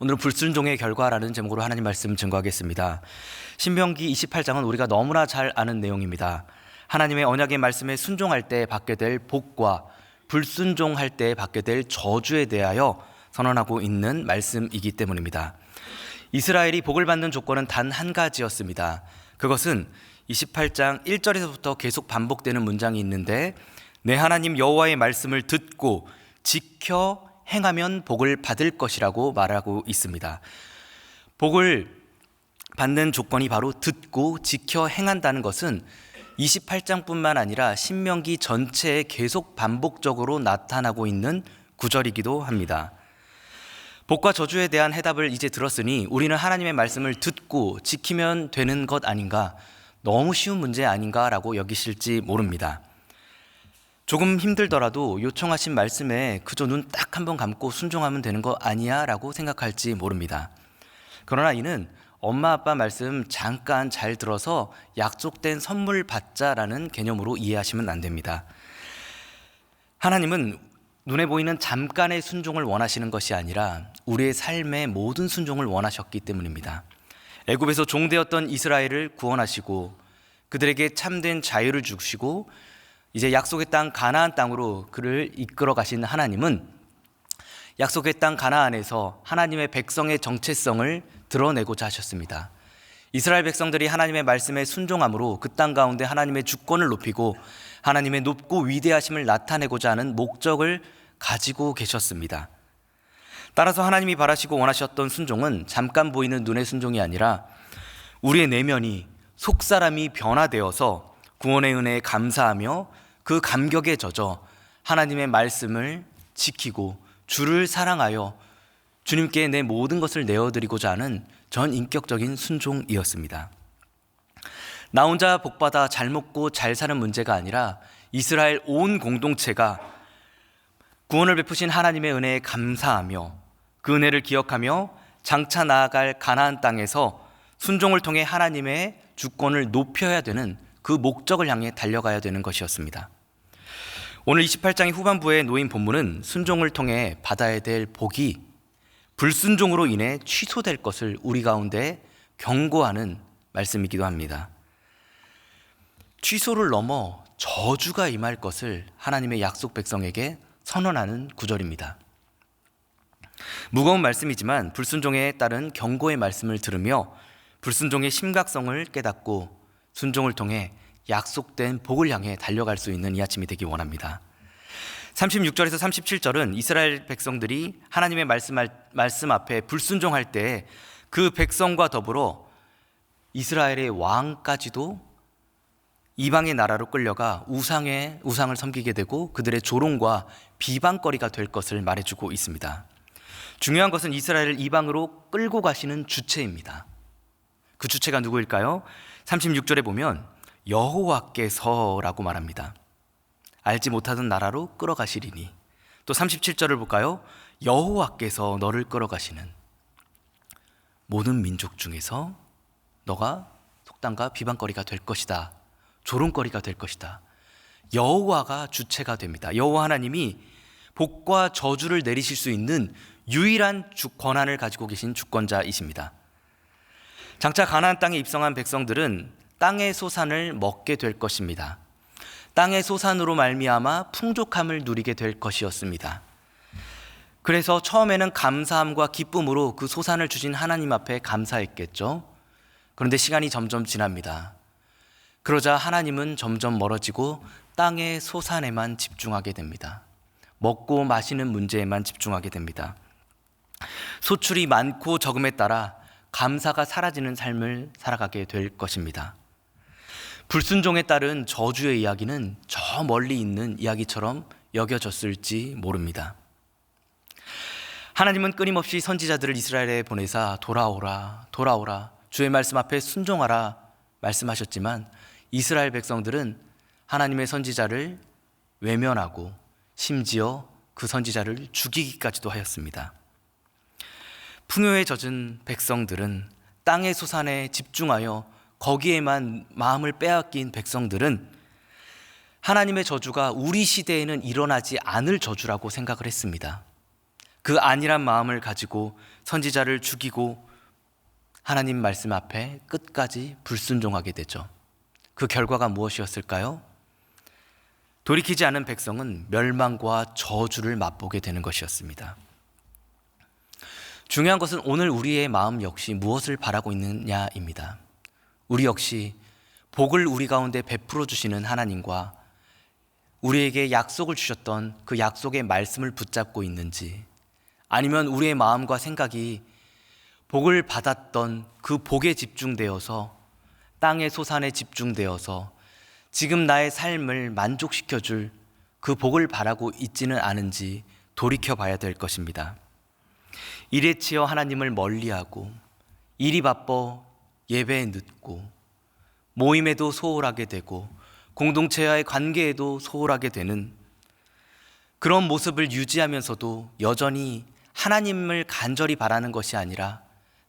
오늘은 불순종의 결과라는 제목으로 하나님 말씀 증거하겠습니다. 신명기 28장은 우리가 너무나 잘 아는 내용입니다. 하나님의 언약의 말씀에 순종할 때 받게 될 복과 불순종할 때 받게 될 저주에 대하여 선언하고 있는 말씀이기 때문입니다. 이스라엘이 복을 받는 조건은 단 한 가지였습니다. 그것은 28장 1절에서부터 계속 반복되는 문장이 있는데 내 하나님 여호와의 말씀을 듣고 지켜 행하면 복을 받을 것이라고 말하고 있습니다. 복을 받는 조건이 바로 듣고 지켜 행한다는 것은 28장뿐만 아니라 신명기 전체에 계속 반복적으로 나타나고 있는 구절이기도 합니다. 복과 저주에 대한 해답을 이제 들었으니 우리는 하나님의 말씀을 듣고 지키면 되는 것 아닌가, 너무 쉬운 문제 아닌가라고 여기실지 모릅니다. 조금 힘들더라도 요청하신 말씀에 그저 눈 딱 한 번 감고 순종하면 되는 거 아니야? 라고 생각할지 모릅니다. 그러나 이는 엄마 아빠 말씀 잠깐 잘 들어서 약속된 선물 받자라는 개념으로 이해하시면 안 됩니다. 하나님은 눈에 보이는 잠깐의 순종을 원하시는 것이 아니라 우리의 삶의 모든 순종을 원하셨기 때문입니다. 애굽에서 종되었던 이스라엘을 구원하시고 그들에게 참된 자유를 주시고 이제 약속의 땅 가나안 땅으로 그를 이끌어 가신 하나님은 약속의 땅 가나안에서 하나님의 백성의 정체성을 드러내고자 하셨습니다. 이스라엘 백성들이 하나님의 말씀에 순종함으로 그 땅 가운데 하나님의 주권을 높이고 하나님의 높고 위대하심을 나타내고자 하는 목적을 가지고 계셨습니다. 따라서 하나님이 바라시고 원하셨던 순종은 잠깐 보이는 눈의 순종이 아니라 우리의 내면이 속사람이 변화되어서 구원의 은혜에 감사하며 그 감격에 젖어 하나님의 말씀을 지키고 주를 사랑하여 주님께 내 모든 것을 내어드리고자 하는 전 인격적인 순종이었습니다. 나 혼자 복받아 잘 먹고 잘 사는 문제가 아니라 이스라엘 온 공동체가 구원을 베푸신 하나님의 은혜에 감사하며 그 은혜를 기억하며 장차 나아갈 가나안 땅에서 순종을 통해 하나님의 주권을 높여야 되는 그 목적을 향해 달려가야 되는 것이었습니다. 오늘 28장의 후반부에 놓인 본문은 순종을 통해 받아야 될 복이 불순종으로 인해 취소될 것을 우리 가운데 경고하는 말씀이기도 합니다. 취소를 넘어 저주가 임할 것을 하나님의 약속 백성에게 선언하는 구절입니다. 무거운 말씀이지만 불순종에 따른 경고의 말씀을 들으며 불순종의 심각성을 깨닫고 순종을 통해 약속된 복을 향해 달려갈 수 있는 이 아침이 되기 원합니다. 36절에서 37절은 이스라엘 백성들이 하나님의 말씀, 말씀 앞에 불순종할 때 그 백성과 더불어 이스라엘의 왕까지도 이방의 나라로 끌려가 우상의 우상을 섬기게 되고 그들의 조롱과 비방거리가 될 것을 말해주고 있습니다. 중요한 것은 이스라엘을 이방으로 끌고 가시는 주체입니다. 그 주체가 누구일까요? 36절에 보면 여호와께서라고 말합니다. 알지 못하던 나라로 끌어가시리니. 또 37절을 볼까요? 여호와께서 너를 끌어가시는 모든 민족 중에서 너가 속담과 비방거리가 될 것이다. 조롱거리가 될 것이다. 여호와가 주체가 됩니다. 여호와 하나님이 복과 저주를 내리실 수 있는 유일한 주 권한을 가지고 계신 주권자이십니다. 장차 가나안 땅에 입성한 백성들은 땅의 소산을 먹게 될 것입니다. 땅의 소산으로 말미암아 풍족함을 누리게 될 것이었습니다. 그래서 처음에는 감사함과 기쁨으로 그 소산을 주신 하나님 앞에 감사했겠죠. 그런데 시간이 점점 지납니다. 그러자 하나님은 점점 멀어지고 땅의 소산에만 집중하게 됩니다. 먹고 마시는 문제에만 집중하게 됩니다. 소출이 많고 적음에 따라 감사가 사라지는 삶을 살아가게 될 것입니다. 불순종에 따른 저주의 이야기는 저 멀리 있는 이야기처럼 여겨졌을지 모릅니다. 하나님은 끊임없이 선지자들을 이스라엘에 보내사 돌아오라, 돌아오라, 주의 말씀 앞에 순종하라 말씀하셨지만 이스라엘 백성들은 하나님의 선지자를 외면하고 심지어 그 선지자를 죽이기까지도 하였습니다. 풍요에 젖은 백성들은 땅의 소산에 집중하여 거기에만 마음을 빼앗긴 백성들은 하나님의 저주가 우리 시대에는 일어나지 않을 저주라고 생각을 했습니다. 그 안일한 마음을 가지고 선지자를 죽이고 하나님 말씀 앞에 끝까지 불순종하게 되죠. 그 결과가 무엇이었을까요? 돌이키지 않은 백성은 멸망과 저주를 맛보게 되는 것이었습니다. 중요한 것은 오늘 우리의 마음 역시 무엇을 바라고 있느냐입니다. 우리 역시 복을 우리 가운데 베풀어 주시는 하나님과 우리에게 약속을 주셨던 그 약속의 말씀을 붙잡고 있는지 아니면 우리의 마음과 생각이 복을 받았던 그 복에 집중되어서 땅의 소산에 집중되어서 지금 나의 삶을 만족시켜 줄 그 복을 바라고 있지는 않은지 돌이켜 봐야 될 것입니다. 일에 치여 하나님을 멀리하고 일이 바빠 예배에 늦고 모임에도 소홀하게 되고 공동체와의 관계에도 소홀하게 되는 그런 모습을 유지하면서도 여전히 하나님을 간절히 바라는 것이 아니라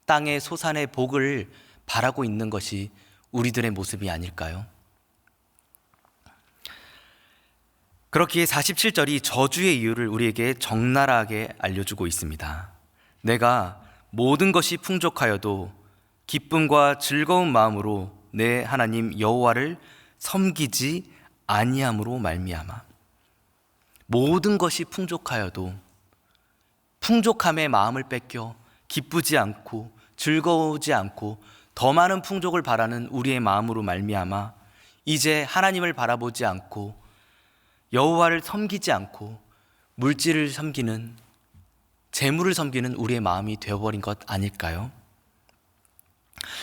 땅의 소산의 복을 바라고 있는 것이 우리들의 모습이 아닐까요? 그렇기에 47절이 저주의 이유를 우리에게 적나라하게 알려주고 있습니다. 내가 모든 것이 풍족하여도 기쁨과 즐거운 마음으로 내 하나님 여호와를 섬기지 아니함으로 말미암아 모든 것이 풍족하여도 풍족함의 마음을 뺏겨 기쁘지 않고 즐거우지 않고 더 많은 풍족을 바라는 우리의 마음으로 말미암아 이제 하나님을 바라보지 않고 여호와를 섬기지 않고 물질을 섬기는 재물을 섬기는 우리의 마음이 되어버린 것 아닐까요?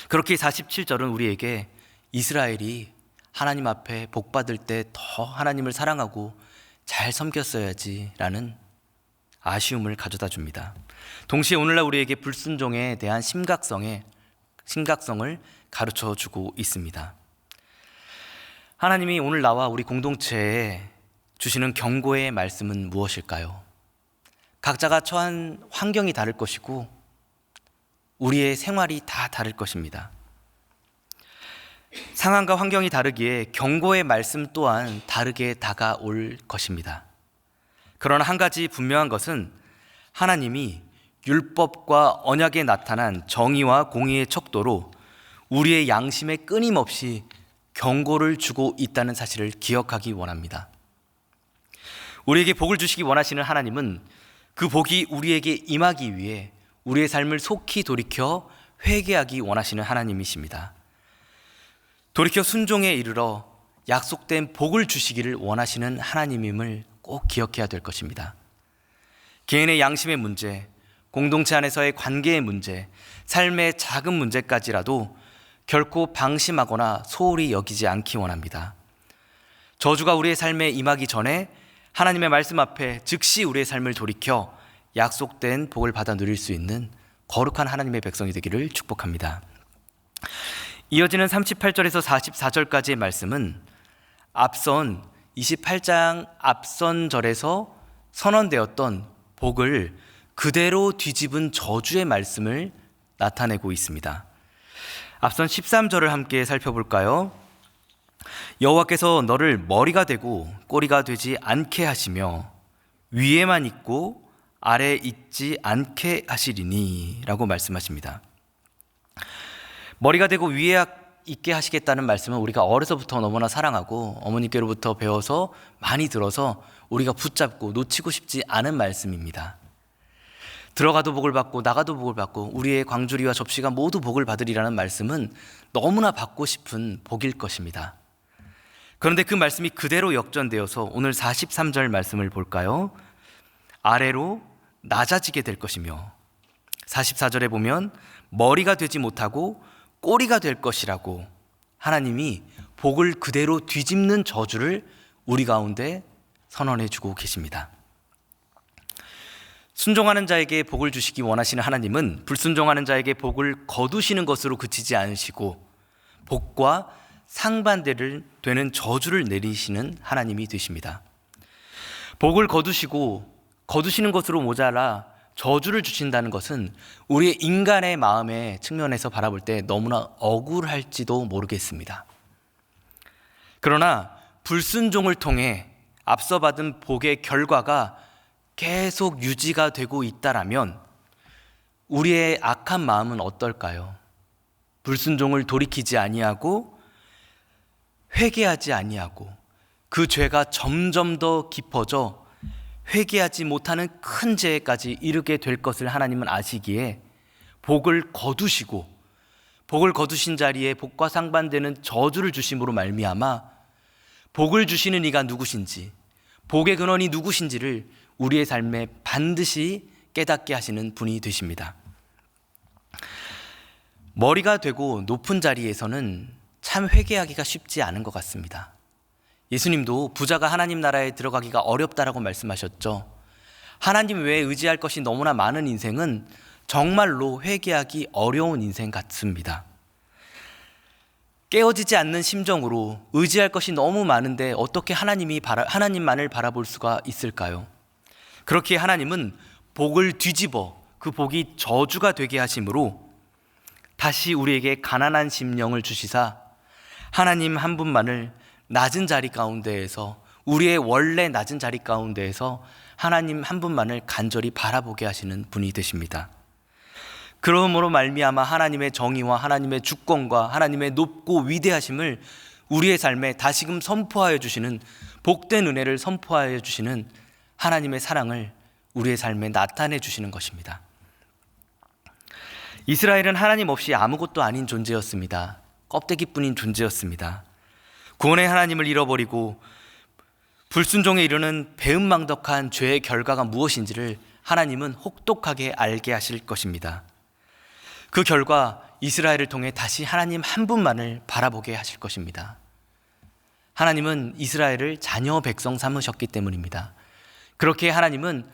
그렇게 47절은 우리에게 이스라엘이 하나님 앞에 복 받을 때 더 하나님을 사랑하고 잘 섬겼어야지라는 아쉬움을 가져다 줍니다. 동시에 오늘날 우리에게 불순종에 대한 심각성에 심각성을 가르쳐 주고 있습니다. 하나님이 오늘 나와 우리 공동체에 주시는 경고의 말씀은 무엇일까요? 각자가 처한 환경이 다를 것이고 우리의 생활이 다 다를 것입니다. 상황과 환경이 다르기에 경고의 말씀 또한 다르게 다가올 것입니다. 그러나 한 가지 분명한 것은 하나님이 율법과 언약에 나타난 정의와 공의의 척도로 우리의 양심에 끊임없이 경고를 주고 있다는 사실을 기억하기 원합니다. 우리에게 복을 주시기 원하시는 하나님은 그 복이 우리에게 임하기 위해 우리의 삶을 속히 돌이켜 회개하기 원하시는 하나님이십니다. 돌이켜 순종에 이르러 약속된 복을 주시기를 원하시는 하나님임을 꼭 기억해야 될 것입니다. 개인의 양심의 문제, 공동체 안에서의 관계의 문제, 삶의 작은 문제까지라도 결코 방심하거나 소홀히 여기지 않기 원합니다. 저주가 우리의 삶에 임하기 전에 하나님의 말씀 앞에 즉시 우리의 삶을 돌이켜 약속된 복을 받아 누릴 수 있는 거룩한 하나님의 백성이 되기를 축복합니다. 이어지는 38절에서 44절까지의 말씀은 앞선 28장 앞선 절에서 선언되었던 복을 그대로 뒤집은 저주의 말씀을 나타내고 있습니다. 앞선 13절을 함께 살펴볼까요? 여호와께서 너를 머리가 되고 꼬리가 되지 않게 하시며 위에만 있고 아래 있지 않게 하시리니 라고 말씀하십니다. 머리가 되고 위에 있게 하시겠다는 말씀은 우리가 어려서부터 너무나 사랑하고 어머니께로부터 배워서 많이 들어서 우리가 붙잡고 놓치고 싶지 않은 말씀입니다. 들어가도 복을 받고 나가도 복을 받고 우리의 광주리와 접시가 모두 복을 받으리라는 말씀은 너무나 받고 싶은 복일 것입니다. 그런데 그 말씀이 그대로 역전되어서 오늘 43절 말씀을 볼까요? 아래로 낮아지게 될 것이며 44절에 보면 머리가 되지 못하고 꼬리가 될 것이라고 하나님이 복을 그대로 뒤집는 저주를 우리 가운데 선언해 주고 계십니다. 순종하는 자에게 복을 주시기 원하시는 하나님은 불순종하는 자에게 복을 거두시는 것으로 그치지 않으시고 복과 상반대를 되는 저주를 내리시는 하나님이 되십니다. 복을 거두시고 거두시는 것으로 모자라 저주를 주신다는 것은 우리의 인간의 마음의 측면에서 바라볼 때 너무나 억울할지도 모르겠습니다. 그러나 불순종을 통해 앞서 받은 복의 결과가 계속 유지가 되고 있다라면 우리의 악한 마음은 어떨까요? 불순종을 돌이키지 아니하고 회개하지 아니하고 그 죄가 점점 더 깊어져 회개하지 못하는 큰 죄까지 이르게 될 것을 하나님은 아시기에 복을 거두시고 복을 거두신 자리에 복과 상반되는 저주를 주심으로 말미암아 복을 주시는 이가 누구신지 복의 근원이 누구신지를 우리의 삶에 반드시 깨닫게 하시는 분이 되십니다. 머리가 되고 높은 자리에서는 참 회개하기가 쉽지 않은 것 같습니다. 예수님도 부자가 하나님 나라에 들어가기가 어렵다라고 말씀하셨죠. 하나님 외에 의지할 것이 너무나 많은 인생은 정말로 회개하기 어려운 인생 같습니다. 깨어지지 않는 심정으로 의지할 것이 너무 많은데 어떻게 하나님이 바라, 하나님만을 바라볼 수가 있을까요? 그렇게 하나님은 복을 뒤집어 그 복이 저주가 되게 하심으로 다시 우리에게 가난한 심령을 주시사 하나님 한 분만을 낮은 자리 가운데에서 우리의 원래 낮은 자리 가운데에서 하나님 한 분만을 간절히 바라보게 하시는 분이 되십니다. 그러므로 말미암아 하나님의 정의와 하나님의 주권과 하나님의 높고 위대하심을 우리의 삶에 다시금 선포하여 주시는 복된 은혜를 선포하여 주시는 하나님의 사랑을 우리의 삶에 나타내 주시는 것입니다. 이스라엘은 하나님 없이 아무것도 아닌 존재였습니다. 껍데기뿐인 존재였습니다. 구원의 하나님을 잃어버리고 불순종에 이르는 배은망덕한 죄의 결과가 무엇인지를 하나님은 혹독하게 알게 하실 것입니다. 그 결과 이스라엘을 통해 다시 하나님 한 분만을 바라보게 하실 것입니다. 하나님은 이스라엘을 자녀 백성 삼으셨기 때문입니다. 그렇게 하나님은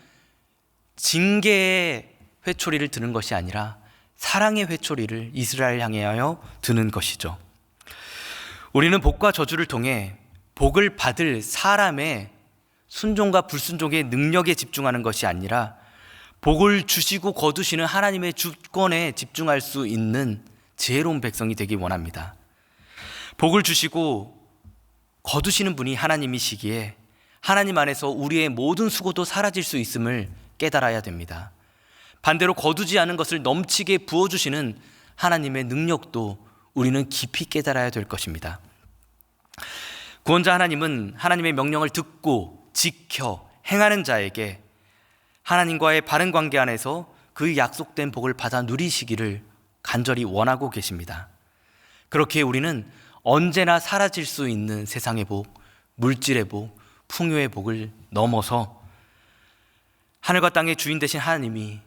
징계의 회초리를 드는 것이 아니라 사랑의 회초리를 이스라엘 향하여 드는 것이죠. 우리는 복과 저주를 통해 복을 받을 사람의 순종과 불순종의 능력에 집중하는 것이 아니라 복을 주시고 거두시는 하나님의 주권에 집중할 수 있는 지혜로운 백성이 되기 원합니다. 복을 주시고 거두시는 분이 하나님이시기에 하나님 안에서 우리의 모든 수고도 사라질 수 있음을 깨달아야 됩니다. 반대로 거두지 않은 것을 넘치게 부어주시는 하나님의 능력도 우리는 깊이 깨달아야 될 것입니다. 구원자 하나님은 하나님의 명령을 듣고 지켜 행하는 자에게 하나님과의 바른 관계 안에서 그 약속된 복을 받아 누리시기를 간절히 원하고 계십니다. 그렇게 우리는 언제나 사라질 수 있는 세상의 복, 물질의 복, 풍요의 복을 넘어서 하늘과 땅의 주인 되신 하나님이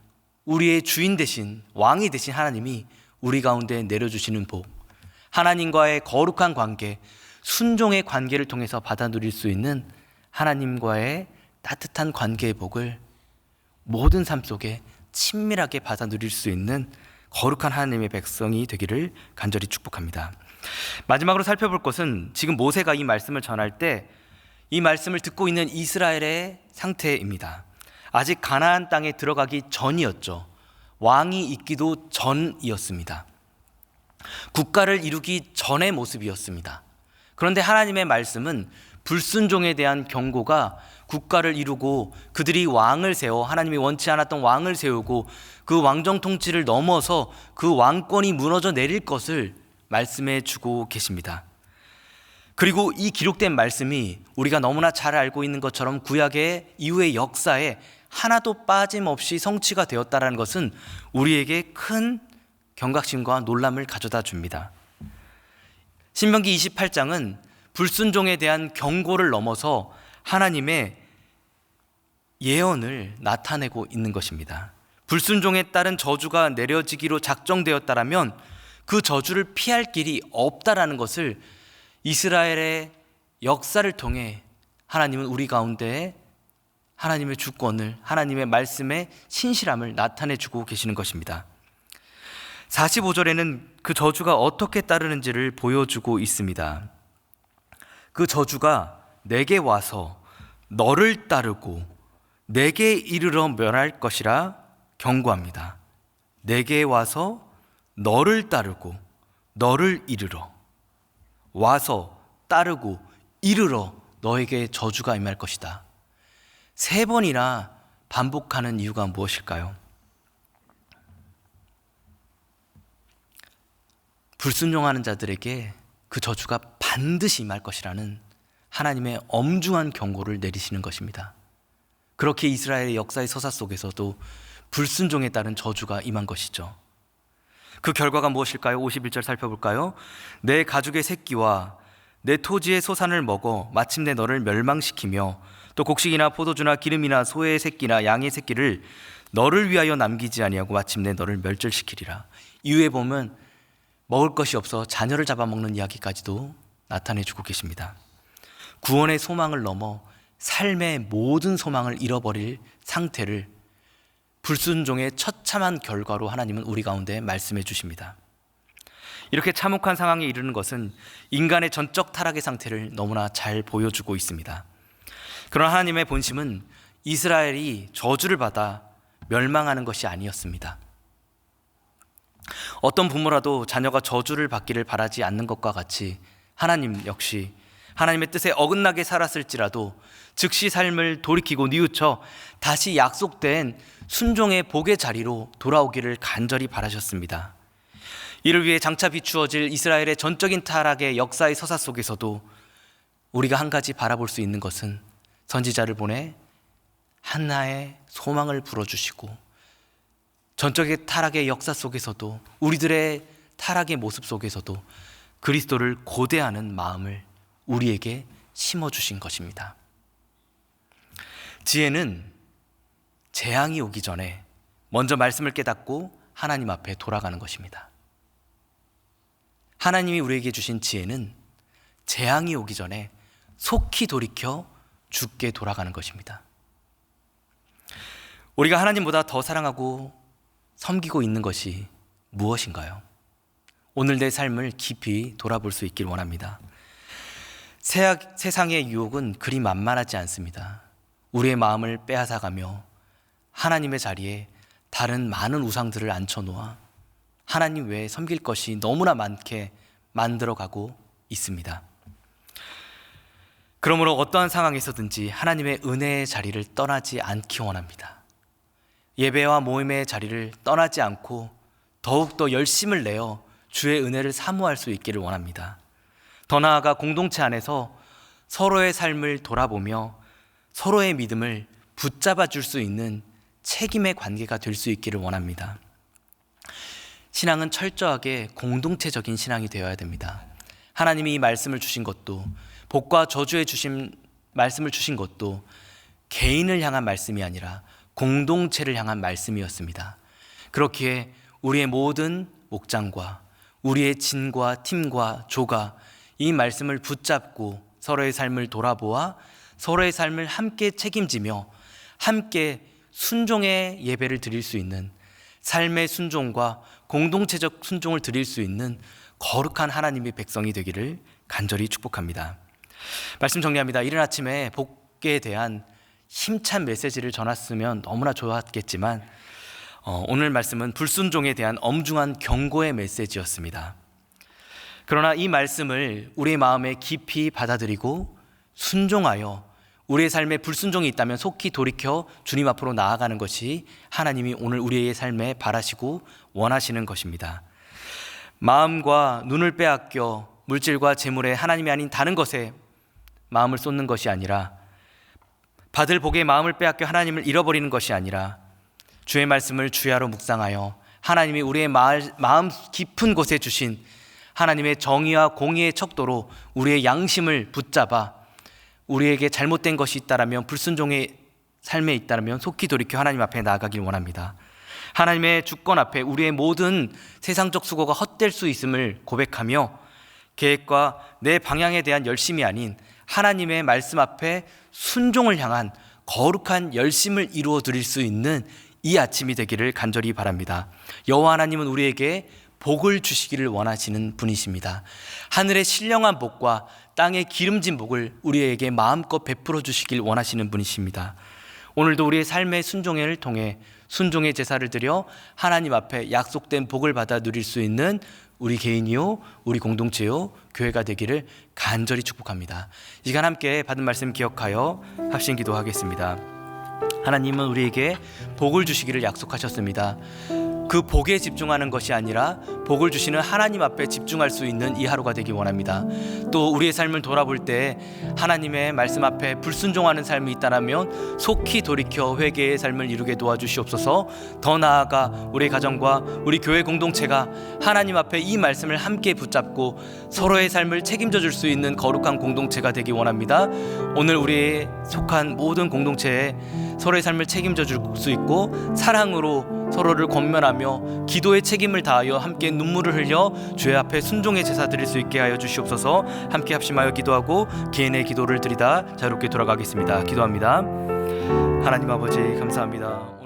우리의 주인 되신 왕이 되신 하나님이 우리 가운데 내려주시는 복, 하나님과의 거룩한 관계, 순종의 관계를 통해서 받아 누릴 수 있는 하나님과의 따뜻한 관계의 복을 모든 삶 속에 친밀하게 받아 누릴 수 있는 거룩한 하나님의 백성이 되기를 간절히 축복합니다. 마지막으로 살펴볼 것은 지금 모세가 이 말씀을 전할 때 이 말씀을 듣고 있는 이스라엘의 상태입니다. 아직 가나안 땅에 들어가기 전이었죠. 왕이 있기도 전이었습니다. 국가를 이루기 전의 모습이었습니다. 그런데 하나님의 말씀은 불순종에 대한 경고가 국가를 이루고 그들이 왕을 세워 하나님이 원치 않았던 왕을 세우고 그 왕정 통치를 넘어서 그 왕권이 무너져 내릴 것을 말씀해 주고 계십니다. 그리고 이 기록된 말씀이 우리가 너무나 잘 알고 있는 것처럼 구약의 이후의 역사에 하나도 빠짐없이 성취가 되었다라는 것은 우리에게 큰 경각심과 놀람을 가져다 줍니다. 신명기 28장은 불순종에 대한 경고를 넘어서 하나님의 예언을 나타내고 있는 것입니다. 불순종에 따른 저주가 내려지기로 작정되었다라면 그 저주를 피할 길이 없다라는 것을 이스라엘의 역사를 통해 하나님은 우리 가운데 하나님의 주권을 하나님의 말씀의 신실함을 나타내 주고 계시는 것입니다. 45절에는 그 저주가 어떻게 따르는지를 보여주고 있습니다. 그 저주가 내게 와서 너를 따르고 내게 이르러 멸할 것이라 경고합니다. 내게 와서 너를 따르고 너를 이르러 와서 따르고 이르러 너에게 저주가 임할 것이다. 세 번이나 반복하는 이유가 무엇일까요? 불순종하는 자들에게 그 저주가 반드시 임할 것이라는 하나님의 엄중한 경고를 내리시는 것입니다. 그렇게 이스라엘의 역사의 서사 속에서도 불순종에 따른 저주가 임한 것이죠. 그 결과가 무엇일까요? 51절 살펴볼까요? 내 가죽의 새끼와 내 토지의 소산을 먹어 마침내 너를 멸망시키며 또 곡식이나 포도주나 기름이나 소의 새끼나 양의 새끼를 너를 위하여 남기지 아니하고 마침내 너를 멸절시키리라. 이후에 보면 먹을 것이 없어 자녀를 잡아먹는 이야기까지도 나타내주고 계십니다. 구원의 소망을 넘어 삶의 모든 소망을 잃어버릴 상태를 불순종의 처참한 결과로 하나님은 우리 가운데 말씀해 주십니다. 이렇게 참혹한 상황에 이르는 것은 인간의 전적 타락의 상태를 너무나 잘 보여주고 있습니다. 그러나 하나님의 본심은 이스라엘이 저주를 받아 멸망하는 것이 아니었습니다. 어떤 부모라도 자녀가 저주를 받기를 바라지 않는 것과 같이 하나님 역시 하나님의 뜻에 어긋나게 살았을지라도 즉시 삶을 돌이키고 뉘우쳐 다시 약속된 순종의 복의 자리로 돌아오기를 간절히 바라셨습니다. 이를 위해 장차 비추어질 이스라엘의 전적인 타락의 역사의 서사 속에서도 우리가 한 가지 바라볼 수 있는 것은 선지자를 보내 하나의 소망을 불어주시고 전적의 타락의 역사 속에서도 우리들의 타락의 모습 속에서도 그리스도를 고대하는 마음을 우리에게 심어 주신 것입니다. 지혜는 재앙이 오기 전에 먼저 말씀을 깨닫고 하나님 앞에 돌아가는 것입니다. 하나님이 우리에게 주신 지혜는 재앙이 오기 전에 속히 돌이켜 죽게 돌아가는 것입니다. 우리가 하나님보다 더 사랑하고 섬기고 있는 것이 무엇인가요? 오늘 내 삶을 깊이 돌아볼 수 있길 원합니다. 세상의 유혹은 그리 만만하지 않습니다. 우리의 마음을 빼앗아가며 하나님의 자리에 다른 많은 우상들을 앉혀놓아 하나님 외에 섬길 것이 너무나 많게 만들어가고 있습니다. 그러므로 어떠한 상황에서든지 하나님의 은혜의 자리를 떠나지 않기 원합니다. 예배와 모임의 자리를 떠나지 않고 더욱더 열심을 내어 주의 은혜를 사모할 수 있기를 원합니다. 더 나아가 공동체 안에서 서로의 삶을 돌아보며 서로의 믿음을 붙잡아 줄 수 있는 책임의 관계가 될 수 있기를 원합니다. 신앙은 철저하게 공동체적인 신앙이 되어야 됩니다. 하나님이 이 말씀을 주신 것도 복과 저주에 주신 말씀을 주신 것도 개인을 향한 말씀이 아니라 공동체를 향한 말씀이었습니다. 그렇기에 우리의 모든 목장과 우리의 진과 팀과 조가 이 말씀을 붙잡고 서로의 삶을 돌아보아 서로의 삶을 함께 책임지며 함께 순종의 예배를 드릴 수 있는 삶의 순종과 공동체적 순종을 드릴 수 있는 거룩한 하나님의 백성이 되기를 간절히 축복합니다. 말씀 정리합니다. 이른 아침에 복에 대한 힘찬 메시지를 전했으면 너무나 좋았겠지만 어, 오늘 말씀은 불순종에 대한 엄중한 경고의 메시지였습니다. 그러나 이 말씀을 우리의 마음에 깊이 받아들이고 순종하여 우리의 삶에 불순종이 있다면 속히 돌이켜 주님 앞으로 나아가는 것이 하나님이 오늘 우리의 삶에 바라시고 원하시는 것입니다. 마음과 눈을 빼앗겨 물질과 재물에 하나님이 아닌 다른 것에 마음을 쏟는 것이 아니라 받을 복의 마음을 빼앗겨 하나님을 잃어버리는 것이 아니라 주의 말씀을 주야로 묵상하여 하나님이 우리의 마음 깊은 곳에 주신 하나님의 정의와 공의의 척도로 우리의 양심을 붙잡아 우리에게 잘못된 것이 있다라면 불순종의 삶에 있다라면 속히 돌이켜 하나님 앞에 나아가길 원합니다. 하나님의 주권 앞에 우리의 모든 세상적 수고가 헛될 수 있음을 고백하며 계획과 내 방향에 대한 열심이 아닌 하나님의 말씀 앞에 순종을 향한 거룩한 열심을 이루어 드릴 수 있는 이 아침이 되기를 간절히 바랍니다. 여호와 하나님은 우리에게 복을 주시기를 원하시는 분이십니다. 하늘의 신령한 복과 땅의 기름진 복을 우리에게 마음껏 베풀어 주시길 원하시는 분이십니다. 오늘도 우리의 삶의 순종을 통해 순종의 제사를 드려 하나님 앞에 약속된 복을 받아 누릴 수 있는 우리 개인이요, 우리 공동체요, 교회가 되기를 간절히 축복합니다. 이 시간 함께 받은 말씀 기억하여 합심 기도하겠습니다. 하나님은 우리에게 복을 주시기를 약속하셨습니다. 그 복에 집중하는 것이 아니라 복을 주시는 하나님 앞에 집중할 수 있는 이 하루가 되기 원합니다. 또 우리의 삶을 돌아볼 때 하나님의 말씀 앞에 불순종하는 삶이 있다라면 속히 돌이켜 회개의 삶을 이루게 도와주시옵소서. 더 나아가 우리 가정과 우리 교회 공동체가 하나님 앞에 이 말씀을 함께 붙잡고 서로의 삶을 책임져 줄 수 있는 거룩한 공동체가 되기 원합니다. 오늘 우리의 속한 모든 공동체에 서로의 삶을 책임져 줄 수 있고 사랑으로 서로를 권면하며 기도의 책임을 다하여 함께 눈물을 흘려 주의 앞에 순종의 제사 드릴 수 있게 하여 주시옵소서. 함께 합심하여 기도하고 개인의 기도를 드리다 자유롭게 돌아가겠습니다. 기도합니다. 하나님 아버지 감사합니다.